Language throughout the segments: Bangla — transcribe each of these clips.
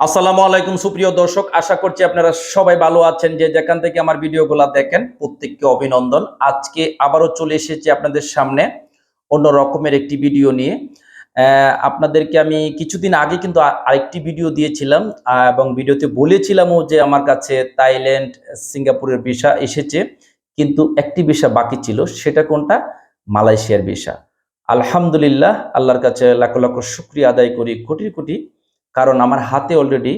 আসসালামু আলাইকুম, সুপ্রিয় দর্শক। আশা করছি আপনারা সবাই ভালো আছেন। যে যেখান থেকে আমার ভিডিওগুলো দেখেন, প্রত্যেককে অভিনন্দন। আজকে আবারও চলে এসেছি আপনাদের সামনে অন্য রকমের একটি ভিডিও নিয়ে। আপনাদেরকে আমি কিছুদিন আগে কিন্তু আরেকটি ভিডিও দিয়েছিলাম এবং ভিডিওতে বলেছিলামও যে আমার কাছে থাইল্যান্ড, সিঙ্গাপুরের ভিসা এসেছে, কিন্তু একটি ভিসা বাকি ছিল, সেটা কোনটা? মালয়েশিয়ার ভিসা। আলহামদুলিল্লাহ, আল্লাহর কাছে লাখ লাখ শুক্রিয়া আদায় করি, কোটি কোটি কারণ আমার হাতে অলরেডি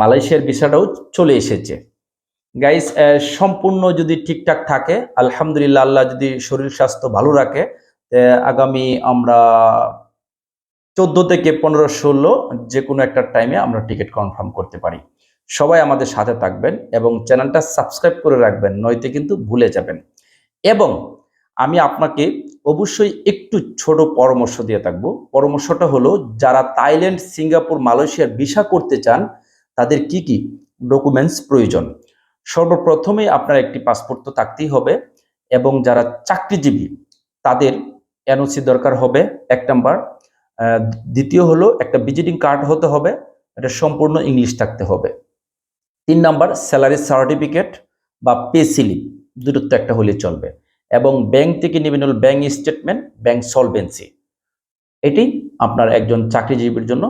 মালয়েশিয়ার ভিসাটাও চলে এসেছে। গাইস সম্পূর্ণ যদি ঠিকঠাক থাকে, আলহামদুলিল্লাহ আল্লাহ যদি শরীর স্বাস্থ্য ভালো রাখে আগামী আমরা চোদ্দ থেকে পনেরো ষোলো যে কোনো একটা টাইমে আমরা টিকিট কনফার্ম করতে পারি। সবাই আমাদের সাথে থাকবেন এবং চ্যানেলটা সাবস্ক্রাইব করে রাখবেন, নয়তো কিন্তু ভুলে যাবেন। এবং আমি আপনাকে অবশ্যই একটু ছোট পরামর্শ দিয়ে থাকব। পরামর্শটা হলো, যারা থাইল্যান্ড, সিঙ্গাপুর, মালয়েশিয়ার ভিসা করতে চান, তাদের কি কি ডকুমেন্টস প্রয়োজন? সর্বপ্রথমে আপনার একটি পাসপোর্ট তো থাকতেই হবে এবং যারা চাকরিজীবী, তাদের এনওসি দরকার হবে, এক নাম্বার। দ্বিতীয় হলো, একটা ভিজিটিং কার্ড হতে হবে, এটা সম্পূর্ণ ইংলিশ থাকতে হবে। তিন নাম্বার স্যালারি সার্টিফিকেট বা পে স্লিপ দুটো তো একটা হলে চলবে। এবং ব্যাংক থেকে নেবেন হল ব্যাংক স্টেটমেন্ট ব্যাংক সলভেন্সি এটি আপনার একজন চাকরিজীবীর জন্য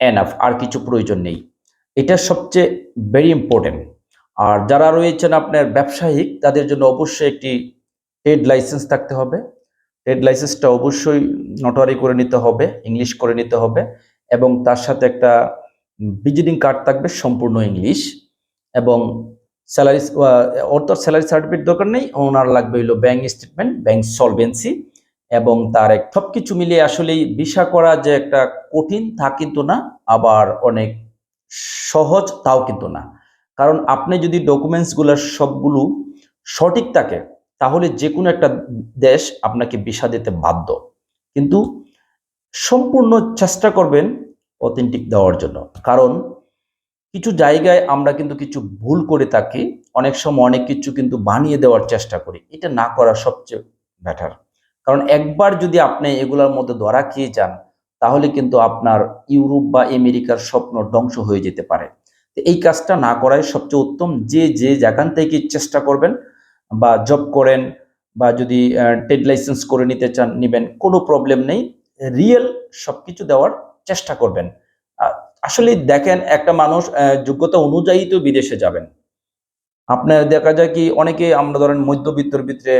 এনাফ আর কিছু প্রয়োজন নেই। এটা সবচেয়ে ভেরি ইম্পর্টেন্ট আর যারা রয়েছেন আপনার ব্যবসায়িক, তাদের জন্য অবশ্যই একটি ট্রেড লাইসেন্স থাকতে হবে। ট্রেড লাইসেন্সটা অবশ্যই নোটারি করে নিতে হবে ইংলিশ করে নিতে হবে এবং তার সাথে একটা ভিজিটিং কার্ড থাকবে, সম্পূর্ণ ইংলিশ এবং স্যালারি ওর তো স্যালারি সার্টিফিকেট দরকার নেই, ওনার লাগবে হলো ব্যাংক স্টেটমেন্ট ব্যাংক সলভেন্সি এবং তার এক সব কিছু মিলিয়ে আসলেই ভিসা করা যে একটা কঠিন তা কিন্তু না, আবার অনেক সহজ তাও কিন্তু না। কারণ আপনি যদি ডকুমেন্টসগুলোর সবগুলো সঠিক থাকে, তাহলে যে কোনো একটা দেশ আপনাকে ভিসা দিতে বাধ্য। কিন্তু সম্পূর্ণ চেষ্টা করবেন অথেন্টিক দেওয়ার জন্য। কারণ কিছু জায়গায় আমরা কিন্তু কিছু ভুল করে থাকি, অনেক সময় অনেক কিছু কিন্তু বানিয়ে দেওয়ার চেষ্টা করি, এটা না করা সবচেয়ে বেটার কারণ একবার যদি আপনি এগুলোর মধ্যে ধরা খেয়ে যান, তাহলে কিন্তু আপনার ইউরোপ বা আমেরিকার স্বপ্ন ধ্বংস হয়ে যেতে পারে। এই কাজটা না করাই সবচেয়ে উত্তম, যে যে যেখান থেকে চেষ্টা করবেন বা জব করেন বা যদি ট্রেড লাইসেন্স করে নিতে চান, নেবেন, কোনো প্রবলেম নেই। রিয়েল সব কিছু দেওয়ার চেষ্টা করবেন। আসলে দেখেন, একটা মানুষ যোগ্যতা অনুযায়ী তো বিদেশে যাবেন। আপনার দেখা যায় কি, অনেকে আমরা ধরেন মধ্যবিত্তর ভিতরে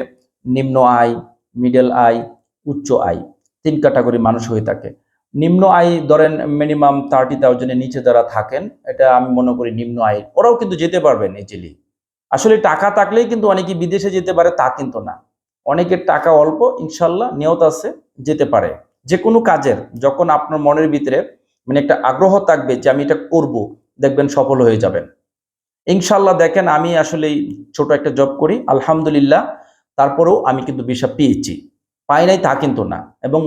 নিম্ন আয় মিডল আয়, উচ্চ আয়, তিন ক্যাটাগরি মানুষ হয়ে থাকে। নিম্ন আয় ধরেন মিনিমাম থার্টি থাউজেন্ডের নিচে যারা থাকেন, এটা আমি মনে করি নিম্ন আয়। ওরাও কিন্তু যেতে পারবেন ইজিলি আসলে টাকা থাকলেই কিন্তু অনেকে বিদেশে যেতে পারে, তা কিন্তু না। অনেকের টাকা অল্প, ইনশাল্লাহ নিয়ত আছে, যেতে পারে। যে কোনো কাজের, যখন আপনার মনের ভিতরে মানে একটা আগ্রহ থাকবে যে আমি এটা করব, দেখবেন সফল হয়ে যাবেন। ইনশাল্লাহ দেখেন আমি আসলে ছোট একটা জব করি, আলহামদুলিল্লাহ, তারপরেও আমি কিন্তু ভিসা পেয়েছি। পাই নাই তা কিন্তু না। এবং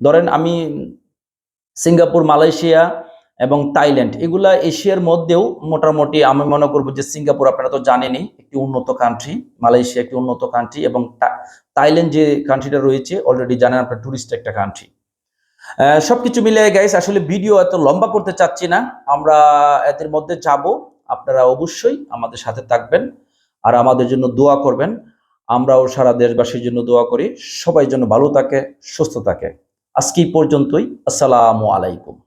ধরেন আমি সিঙ্গাপুর, মালয়েশিয়া এবং থাইল্যান্ড, এগুলা এশিয়ার মধ্যেও মোটামুটি আমি মনে করব যে সিঙ্গাপুর আপনারা তো জানেনই, একটি উন্নত কান্ট্রি মালয়েশিয়া একটি উন্নত কান্ট্রি এবং থাইল্যান্ড যে কান্ট্রিটা রয়েছে অলরেডি জানেন আপনার টুরিস্ট একটা কান্ট্রি সবকিছু মিলে গাইস আসলে ভিডিও এত লম্বা করতে চাচ্ছি না। আমরা এদের মধ্যে যাব। আপনারা অবশ্যই আমাদের সাথে থাকবেন আর আমাদের জন্য দোয়া করবেন। আমরাও সারা দেশবাসীর জন্য দোয়া করি। সবাই যেন ভালো থাকে, সুস্থ থাকে। আজকে পর্যন্তই। আসসালামু আলাইকুম।